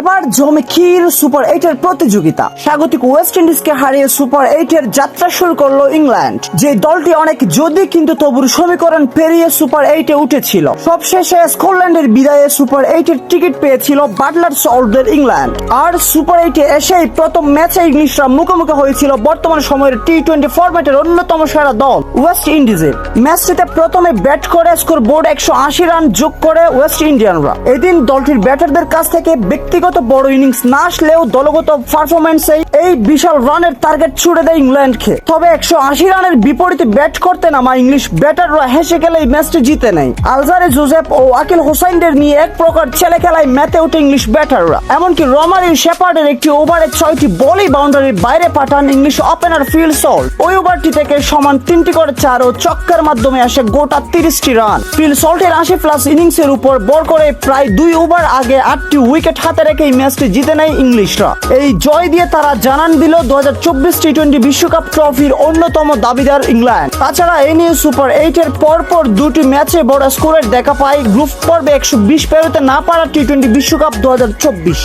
এবার জমে ক্ষীর সুপার এইটের প্রতিযোগিতা। স্বাগতিক ওয়েস্ট ইন্ডিজকে হারিয়ে সুপার এইটের যাত্রা শুরু করল ইংল্যান্ড। যে দলটি অনেক যদি কিন্তু তবুর সমীকরণ পেরিয়ে সুপার এইটে উঠেছিল। সবশেষে স্কটল্যান্ডের বিদায়ে সুপার এইটের টিকিট পেয়েছিল বাটলার সল্টদের ইংল্যান্ড। আর সুপার এইটে এসেই প্রথম ম্যাচে ইংলিশরা মুখোমুখি হয়েছিল বর্তমান সময়ের টি টোয়েন্টি ফরম্যাটের অন্যতম সেরা দল ওয়েস্ট ইন্ডিজের ম্যাচটিতে প্রথমে ব্যাট করে স্কোর বোর্ড একশো আশি রান যোগ করে ওয়েস্ট ইন্ডিয়ানরা এদিন দলটির ব্যাটারদের কাছ থেকে ব্যক্তিগত বড় ইনিংস না আসলেও দলগত পারফরমেন্সে এই বিশাল রানের টার্গেট ছুড়ে দেয় ইংল্যান্ডকে। তবে একশো আশি রানের বিপরীতে ব্যাট করতে নামা ইংলিশ ব্যাটাররা হেসে গেলে এই ম্যাচটি জিতে নেয়। আলজারে জোসেফ ও আকিল হোসাইনদের নিয়ে এক প্রকার ছেলে খেলায় মেতে ওঠে ইংলিশ ব্যাটাররা। এমনকি রমারি শেপার্ডের একটি ওভারে ছয়টি বলই বাউন্ডারির বাইরে পাঠান ইংলিশ ওপেনার ফিল সল। ওই ওভারটি থেকে সমান তিনটি করে চার ও চক্কের মাধ্যমে আসে গোটা তিরিশটি রান ফিল সল্টের আশি প্লাস ইনিংসের উপর বল করে প্রায় দুই ওভার আগে আটটি উইকেট হাতে রেখে এই ম্যাচটি জিতে নেয় ইংলিশরা। এই জয় দিয়ে তারা জানান দিল দু হাজার চব্বিশ টি টোয়েন্টি বিশ্বকাপ ট্রফির অন্যতম দাবিদার ইংল্যান্ড। তাছাড়া এই নিয়ে সুপার এইট এইটের পরপর দুটি ম্যাচে বড় স্কোরের দেখা পায় গ্রুপ পর্বে একশো বিশ পেরোতে না পারা টি টোয়েন্টি বিশ্বকাপ দু হাজার চব্বিশ।